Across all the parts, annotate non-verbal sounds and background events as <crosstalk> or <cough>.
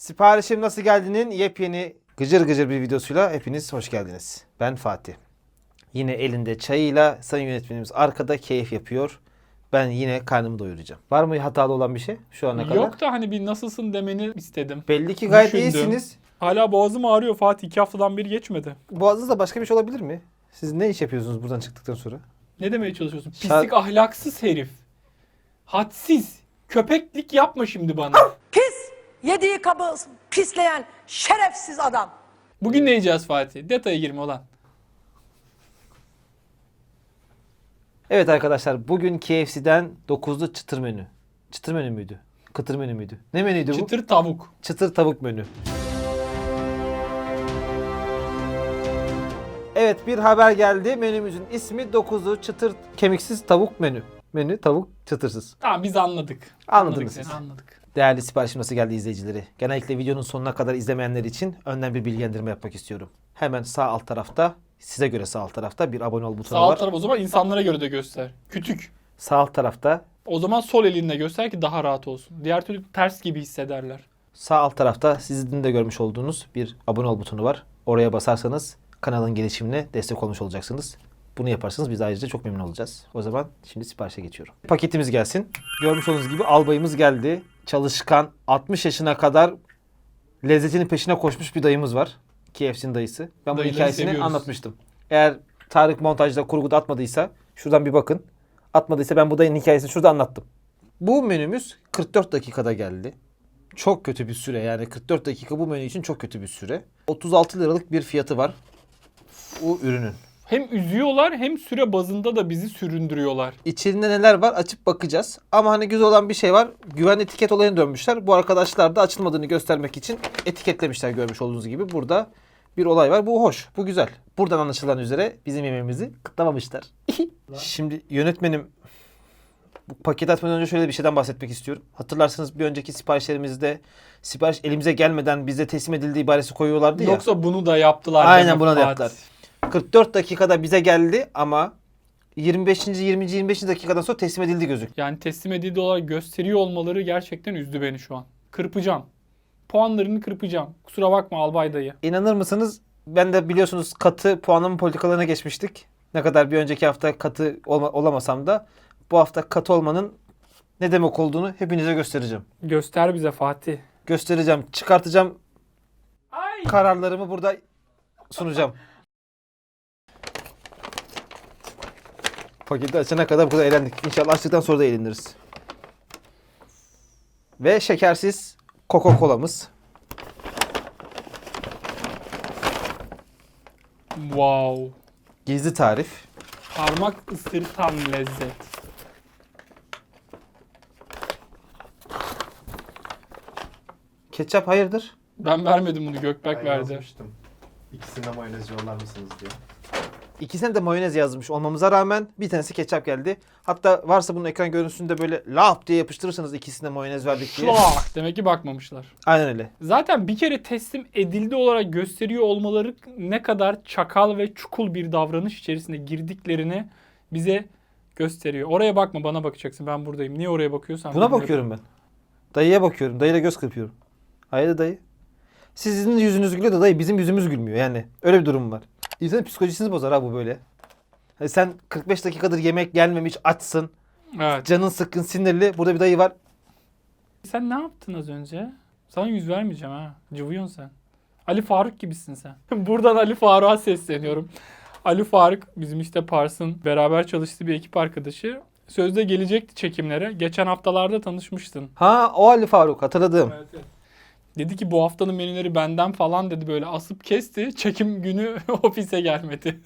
Siparişim Nasıl Geldi'nin yepyeni gıcır gıcır bir videosuyla hepiniz hoş geldiniz. Ben Fatih. Yine elinde çayıyla sayın yönetmenimiz arkada keyif yapıyor. Ben yine karnımı doyuracağım. Var mı hatalı olan bir şey şu ana kadar? Yok da hani bir nasılsın demeni istedim. Belli ki gayet Düşündüm. iyisiniz. Hala boğazım ağrıyor Fatih. iki haftadan beri geçmedi. Boğazınızda başka bir şey olabilir mi? Siz ne iş yapıyorsunuz buradan çıktıktan sonra? Ne demeye çalışıyorsun? Pislik ahlaksız herif. Hadsiz. Köpeklik yapma şimdi bana. Yediği kabı pisleyen şerefsiz adam. Bugün ne yiyeceğiz Fatih? Detaya girme olan. Evet arkadaşlar bugün KFC'den 9'lu çıtır menü. Çıtır menü müydü? Kıtır menü müydü? Ne menüydü bu? Çıtır tavuk. Çıtır tavuk menü. Evet bir haber geldi. Menümüzün ismi 9'lu çıtır kemiksiz tavuk menü. Menü tavuk çıtırsız. Tamam biz anladık. Anladınız Anladık siz. seni, anladık. Değerli siparişim nasıl geldi izleyicileri? Genellikle videonun sonuna kadar izlemeyenler için önden bir bilgilendirme yapmak istiyorum. Hemen sağ alt tarafta, size göre sağ alt tarafta bir abone ol butonu Sağ var. alt taraf o zaman insanlara göre de göster. Kütük. Sağ alt tarafta, O zaman sol elinle göster ki daha rahat olsun. Diğer türlü ters gibi hissederler. sağ alt tarafta sizin de görmüş olduğunuz bir abone ol butonu var. Oraya basarsanız kanalın gelişimine destek olmuş olacaksınız. Bunu yaparsanız biz ayrıca çok memnun olacağız. O zaman şimdi siparişe geçiyorum. Paketimiz gelsin. Görmüş olduğunuz gibi albayımız geldi. Çalışkan 60 yaşına kadar lezzetinin peşine koşmuş bir dayımız var. KFC'nin dayısı. Ben Dayıları hikayesini seviyoruz. anlatmıştım. Eğer Tarık montajda kurguda atmadıysa şuradan bir bakın. Atmadıysa ben bu dayının hikayesini şurada anlattım. Bu menümüz 44 dakikada geldi. Çok kötü bir süre yani 44 dakika bu menü için çok kötü bir süre. 36 liralık bir fiyatı var bu ürünün. Hem üzüyorlar hem süre bazında da bizi süründürüyorlar. İçinde neler var açıp bakacağız. Ama hani güzel olan bir şey var. Güven etiket olayına dönmüşler. Bu arkadaşlar da açılmadığını göstermek için etiketlemişler görmüş olduğunuz gibi. Burada bir olay var. Bu hoş. Bu güzel. Buradan anlaşılan üzere bizim yemeğimizi kıtlamamışlar. <laughs> Şimdi yönetmenim bu paket atmadan önce şöyle bir şeyden bahsetmek istiyorum. Hatırlarsanız bir önceki siparişlerimizde sipariş elimize gelmeden bize teslim edildiği ibaresi koyuyorlardı ya. Yoksa bunu da yaptılar. Aynen buna da yaptılar. 44 dakikada bize geldi ama 25. 20. 25. dakikadan sonra teslim edildi gözük. Yani teslim edildiği olarak gösteriyor olmaları gerçekten üzdü beni şu an. Kırpacağım. Puanlarını kırpacağım. Kusura bakma albay dayı. İnanır mısınız? Ben de biliyorsunuz katı puanlama politikalarına geçmiştik. Ne kadar bir önceki hafta katı olma- olamasam da bu hafta katı olmanın ne demek olduğunu hepinize göstereceğim. Göster bize Fatih. Göstereceğim, çıkartacağım Ay. kararlarımı burada sunacağım. Paketi açana kadar bu kadar eğlendik. İnşallah açtıktan sonra da eğleniriz. Ve şekersiz Coca-Cola'mız. Wow. Gizli tarif. Parmak ısırtan lezzet. Ketçap hayırdır? Ben vermedim bunu Gökberk Ben verdi. yazmıştım. İkisine mayonez yollar mısınız diye. İkisine de mayonez yazmış olmamıza rağmen bir tanesi ketçap geldi. Hatta varsa bunun ekran görüntüsünde böyle lap diye yapıştırırsanız ikisine mayonez verdik diye. Şlak. Demek ki bakmamışlar. Aynen öyle. Zaten bir kere teslim edildi olarak gösteriyor olmaları ne kadar çakal ve çukul bir davranış içerisine girdiklerini bize gösteriyor. Oraya bakma bana bakacaksın ben buradayım. Niye oraya bakıyorsan. Buna bakıyorum ben. Dayıya bakıyorum. Dayıyla göz kırpıyorum. Hayır dayı. Sizin yüzünüz gülüyor da dayı bizim yüzümüz gülmüyor yani. Öyle bir durum var. İnsanın psikolojisini bozar ha bu böyle. Hani sen 45 dakikadır yemek gelmemiş açsın. Evet. Canın sıkkın sinirli. Burada bir dayı var. Sen ne yaptın az önce? Sana yüz vermeyeceğim ha. Cıvıyorsun sen. Ali Faruk gibisin sen. <laughs> Buradan Ali Faruk'a sesleniyorum. Ali Faruk bizim işte Pars'ın beraber çalıştığı bir ekip arkadaşı. Sözde gelecekti çekimlere. Geçen haftalarda tanışmıştın. Ha o Ali Faruk hatırladım. Dedi ki bu haftanın menüleri benden falan dedi böyle asıp kesti. Çekim günü <laughs> ofise gelmedi.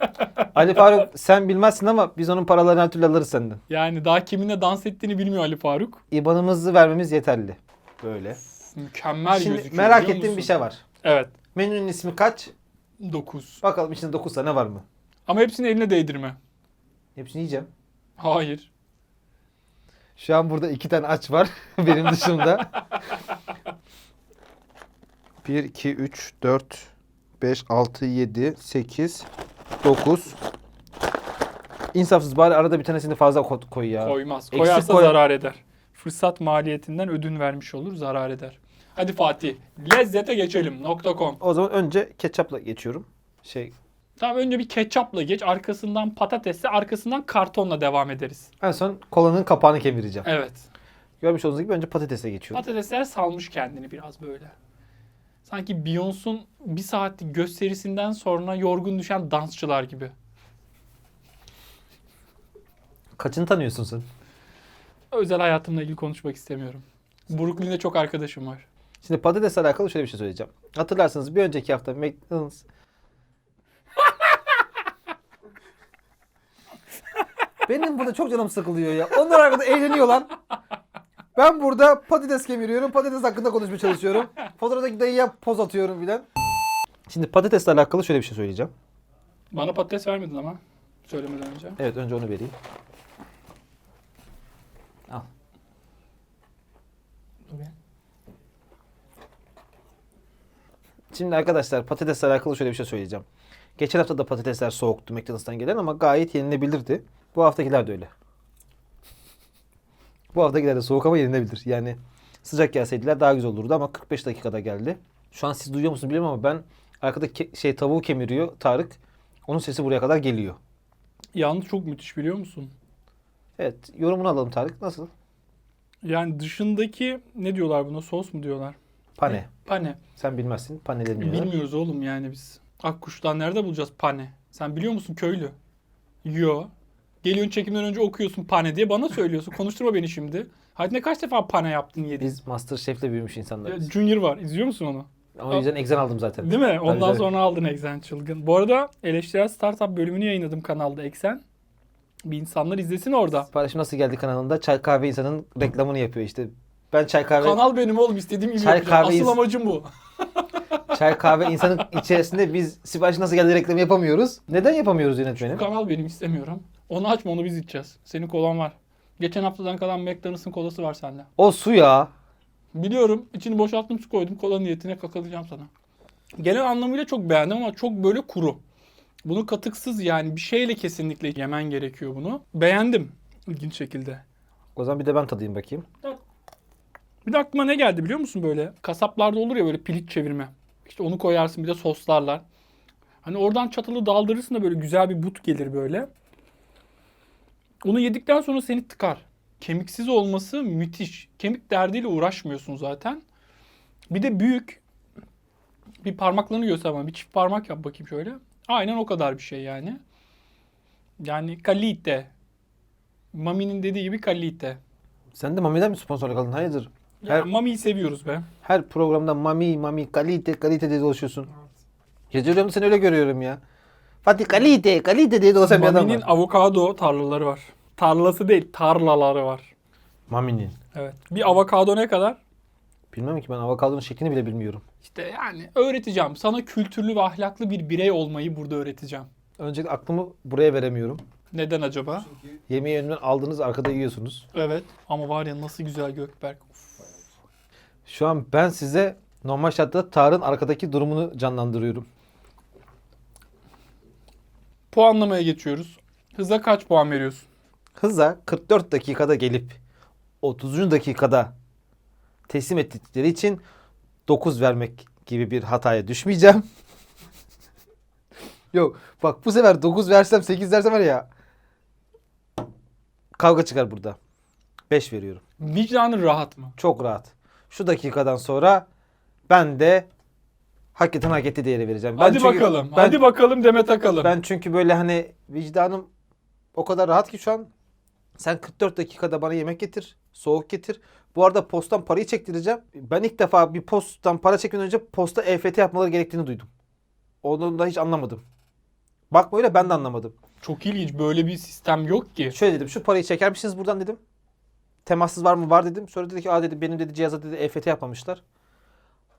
<laughs> Ali Faruk sen bilmezsin ama biz onun paralarını her türlü alırız senden. Yani daha kiminle dans ettiğini bilmiyor Ali Faruk. İban'ımızı vermemiz yeterli. Böyle. Mükemmel Şimdi gözüküyor. merak biliyor ettiğim bir şey var. Evet. Menünün ismi kaç? 9. Bakalım içinde 9 tane var mı? Ama hepsini eline değdirme. Hepsini yiyeceğim. Hayır. Şu an burada iki tane aç var <laughs> benim dışımda. 1, 2, 3, 4, 5, 6, 7, 8, 9. İnsafsız bari arada bir tanesini fazla ko- koy ya. Koymaz. Eksik Koyarsa koy- zarar eder. Fırsat maliyetinden ödün vermiş olur, zarar eder. Hadi Fatih. Lezzete geçelim. .com. O zaman önce ketçapla geçiyorum. Şey Tamam önce bir ketçapla geç. Arkasından patatesle, arkasından kartonla devam ederiz. en son kolanın kapağını kemireceğim. Evet. Görmüş olduğunuz gibi önce patatese geçiyorum. Patatesler salmış kendini biraz böyle. Sanki Beyoncé'un bir saatlik gösterisinden sonra yorgun düşen dansçılar gibi. Kaçını tanıyorsun sen? Özel hayatımla ilgili konuşmak istemiyorum. Brooklyn'de çok arkadaşım var. Şimdi patatesle alakalı şöyle bir şey söyleyeceğim. Hatırlarsınız bir önceki hafta McDonald's <laughs> Benim burada çok canım sıkılıyor ya. Onlar arkada eğleniyor lan. Ben burada patates kemiriyorum. Patates hakkında konuşmaya çalışıyorum. <laughs> Fotoğraftaki dayıya poz atıyorum filan. Şimdi patatesle alakalı şöyle bir şey söyleyeceğim. Bana patates vermedin ama söylemeden önce. Evet önce onu vereyim. Al. Şimdi arkadaşlar patatesle alakalı şöyle bir şey söyleyeceğim. Geçen hafta da patatesler soğuktu McDonald's'tan gelen ama gayet yenilebilirdi. Bu haftakiler de öyle. Bu haftakiler de soğuk ama yenilebilir. Yani sıcak gelseydiler daha güzel olurdu ama 45 dakikada geldi. Şu an siz duyuyor musunuz bilmiyorum ama ben arkada ke- şey tavuğu kemiriyor Tarık. Onun sesi buraya kadar geliyor. Yalnız çok müthiş biliyor musun? Evet yorumunu alalım Tarık. Nasıl? Yani dışındaki ne diyorlar buna? Sos mu diyorlar? Pane. Pane. Sen bilmezsin. Pane deniyor. Bilmiyoruz oğlum yani biz. Akkuş'tan nerede bulacağız pane? Sen biliyor musun köylü? Yo. Geliyorsun çekimden önce okuyorsun pane diye bana söylüyorsun. Konuşturma beni şimdi. Hadi ne kaç defa pane yaptın yedin? Biz Masterchef'le büyümüş Ya, insanlarız. Junior var. İzliyor musun onu? Ama o yüzden egzen aldım zaten. Değil mi? Ondan tabii. sonra aldın Exen çılgın. Bu arada eleştirel startup bölümünü yayınladım kanalda Exen. Bir insanlar izlesin orada. Siparişim nasıl geldi kanalında çay kahve insanın reklamını yapıyor işte. Ben çay kahve Kanal benim oğlum istediğim gibi Çay yapacağım. kahve Asıl iz- amacım bu. Çay kahve insanın içerisinde biz sipariş nasıl geldi reklamı yapamıyoruz. Neden yapamıyoruz yönetmenim? Kanal benim istemiyorum. Onu açma onu biz içeceğiz. Senin kolan var. Geçen haftadan kalan McDonald's'ın kolası var sende. O su ya. Biliyorum. içini boşalttım su koydum. Kola niyetine kakalayacağım sana. Genel anlamıyla çok beğendim ama çok böyle kuru. Bunu katıksız yani bir şeyle kesinlikle yemen gerekiyor bunu. Beğendim. İlginç şekilde. O zaman bir de ben tadayım bakayım. Bir de aklıma ne geldi biliyor musun böyle? Kasaplarda olur ya böyle piliç çevirme. İşte onu koyarsın bir de soslarlar. Hani oradan çatalı daldırırsın da böyle güzel bir but gelir böyle. Onu yedikten sonra seni tıkar. Kemiksiz olması müthiş. Kemik derdiyle uğraşmıyorsun zaten. Bir de büyük. Bir parmaklarını göster bana. Bir çift parmak yap bakayım şöyle. Aynen o kadar bir şey yani. Yani kalite. Mami'nin dediği gibi kalite. Sen de Mami'den mi sponsorluk aldın? Hayırdır? Ya, Her- Mami'yi seviyoruz be. Her programda Mami, Mami, kalite, kalite diye dolaşıyorsun. Yazıyorum seni öyle görüyorum ya. Fatih kalite, kalite diye dolaşan bir adam Mami'nin avokado tarlaları var. Tarlası değil, tarlaları var. Mami'nin. Evet. Bir avokado ne kadar? Bilmem ki ben avokadonun şeklini bile bilmiyorum. İşte yani öğreteceğim. Sana kültürlü ve ahlaklı bir birey olmayı burada öğreteceğim. Öncelikle aklımı buraya veremiyorum. Neden acaba? Yemeği önümden aldınız arkada yiyorsunuz. Evet. Ama var ya nasıl güzel Gökberk. Şu an ben size normal şartlarda Tarık'ın arkadaki durumunu canlandırıyorum. Puanlamaya geçiyoruz. Hıza kaç puan veriyorsun? Hıza 44 dakikada gelip 30. dakikada teslim ettikleri için 9 vermek gibi bir hataya düşmeyeceğim. <laughs> Yok bak bu sefer 9 versem 8 versem var ya kavga çıkar burada. 5 veriyorum. Vicdanın rahat mı? Çok rahat. Şu dakikadan sonra ben de hakikaten hak etti değeri vereceğim. Ben Hadi çünkü- bakalım. Ben, Hadi bakalım Demet Akalın. ben çünkü böyle hani vicdanım o kadar rahat ki şu an. Sen 44 dakikada bana yemek getir, soğuk getir. Bu arada posttan parayı çektireceğim. Ben ilk defa bir posttan para çekmeden önce posta EFT yapmaları gerektiğini duydum. Onu da hiç anlamadım. Bakma öyle ben de anlamadım. Çok ilginç. Böyle bir sistem yok ki. Şöyle dedim şu parayı çeker misiniz buradan dedim. Temassız var mı? Var dedim. Sonra dedi ki aa dedi benim dedi cihaza dedi EFT yapmamışlar.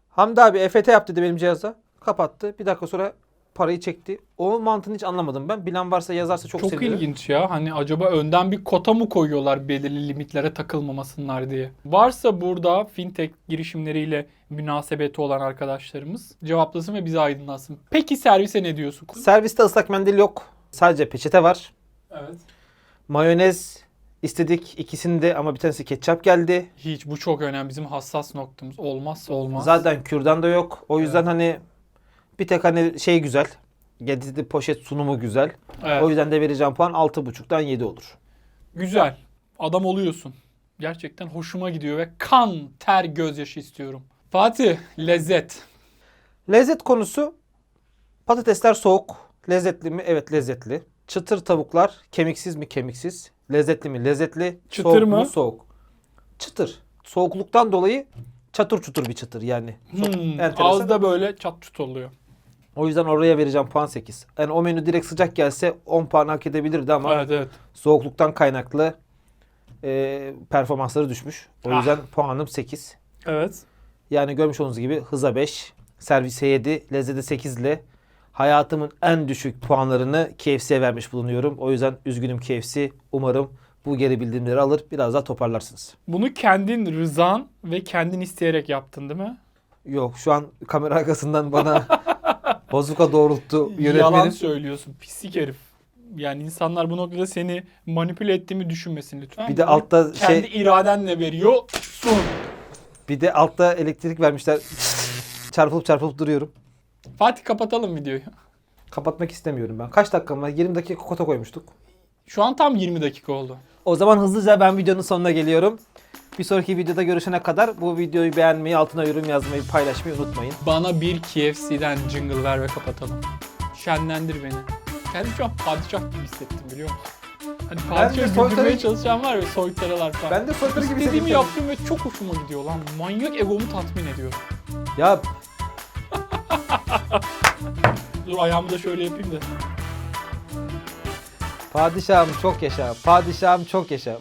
Hamdi abi EFT yap dedi benim cihaza. Kapattı. Bir dakika sonra parayı çekti. O mantığını hiç anlamadım ben. Bilen varsa yazarsa çok, Çok sevinirim. ilginç ya. Hani acaba önden bir kota mı koyuyorlar belirli limitlere takılmamasınlar diye. Varsa burada fintech girişimleriyle münasebeti olan arkadaşlarımız cevaplasın ve bizi aydınlatsın. Peki servise ne diyorsun? Serviste ıslak mendil yok. Sadece peçete var. Evet. Mayonez istedik ikisinde ama bir tanesi ketçap geldi. Hiç bu çok önemli. Bizim hassas noktamız. Olmazsa olmaz. Zaten kürdan da yok. O yüzden hani bir tek hani şey güzel. Getirdi poşet sunumu güzel. Evet. O yüzden de vereceğim puan 6.5'tan 7 olur. Güzel. Adam oluyorsun. Gerçekten hoşuma gidiyor ve kan, ter, gözyaşı istiyorum. Fatih, lezzet. Lezzet konusu patatesler soğuk. Lezzetli mi? Evet lezzetli. Çıtır tavuklar kemiksiz mi? Kemiksiz. Lezzetli mi? Lezzetli. Çıtır soğuk mı? mu? Soğuk. Çıtır. Soğukluktan dolayı çatır çutur bir çıtır yani. Çok Hmm, enteresan. ağızda böyle çat çut oluyor. O yüzden oraya vereceğim puan 8. Yani o menü direkt sıcak gelse 10 puan hak edebilirdi ama Evet evet. soğukluktan kaynaklı e, performansları düşmüş. O Ah. yüzden puanım 8. Evet. Yani görmüş olduğunuz gibi hıza 5, servise 7, lezzete 8 ile hayatımın en düşük puanlarını KFC'ye vermiş bulunuyorum. O yüzden üzgünüm KFC. Umarım bu geri bildirimleri alır. Biraz daha toparlarsınız. Bunu kendin rızan ve kendin isteyerek yaptın değil mi? Yok şu an kamera arkasından bana <laughs> bozuka doğrulttu Yalan yönetmenim. söylüyorsun pislik herif. Yani insanlar bu noktada seni manipüle ettiğimi düşünmesin lütfen. Bir de altta kendi şey iradenle veriyorsun. bir de altta elektrik vermişler. çarpılıp çarpılıp duruyorum. Fatih kapatalım videoyu. Kapatmak istemiyorum ben. Kaç dakikam var? 20 dakika kota koymuştuk. Şu an tam 20 dakika oldu. O zaman hızlıca ben videonun sonuna geliyorum. Bir sonraki videoda görüşene kadar bu videoyu beğenmeyi, altına yorum yazmayı, paylaşmayı unutmayın. Bana bir KFC'den jingle ver ve kapatalım. Şenlendir beni. Kendimi şu an padişah gibi hissettim biliyor musun? Hani de padişah soytarı- güldürmeye çalışan var ya soytarılar falan. Ben de soytarı gibi İstediğimi hissettim. yaptım ve çok hoşuma gidiyor lan. Manyak egomu tatmin ediyor. Ya <laughs> Dur ayağımı da şöyle yapayım da. padişahım çok yaşa, padişahım çok yaşa.